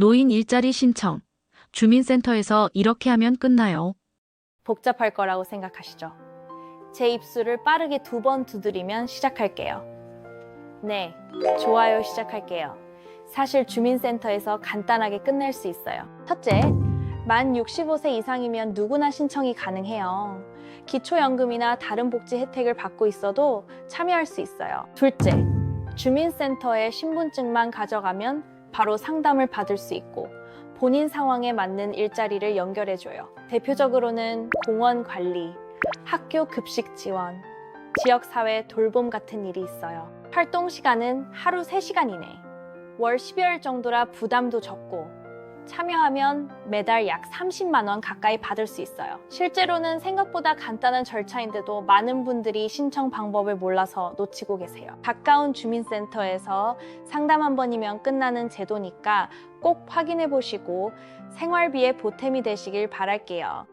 노인 일자리 신청. 주민센터에서 이렇게 하면 끝나요. 복잡할 거라고 생각하시죠? 제 입술을 빠르게 두 번 두드리면 시작할게요. 네, 좋아요 시작할게요. 사실 주민센터에서 간단하게 끝낼 수 있어요. 첫째, 만 65세 이상이면 누구나 신청이 가능해요. 기초연금이나 다른 복지 혜택을 받고 있어도 참여할 수 있어요. 둘째, 주민센터에 신분증만 가져가면 바로 상담을 받을 수 있고 본인 상황에 맞는 일자리를 연결해줘요. 대표적으로는 공원 관리, 학교 급식 지원, 지역사회 돌봄 같은 일이 있어요. 활동 시간은 하루 3시간 이내. 월 10여일 정도라 부담도 적고 참여하면 매달 약 30만 원 가까이 받을 수 있어요. 실제로는 생각보다 간단한 절차인데도 많은 분들이 신청 방법을 몰라서 놓치고 계세요. 가까운 주민센터에서 상담 한 번이면 끝나는 제도니까 꼭 확인해 보시고 생활비에 보탬이 되시길 바랄게요.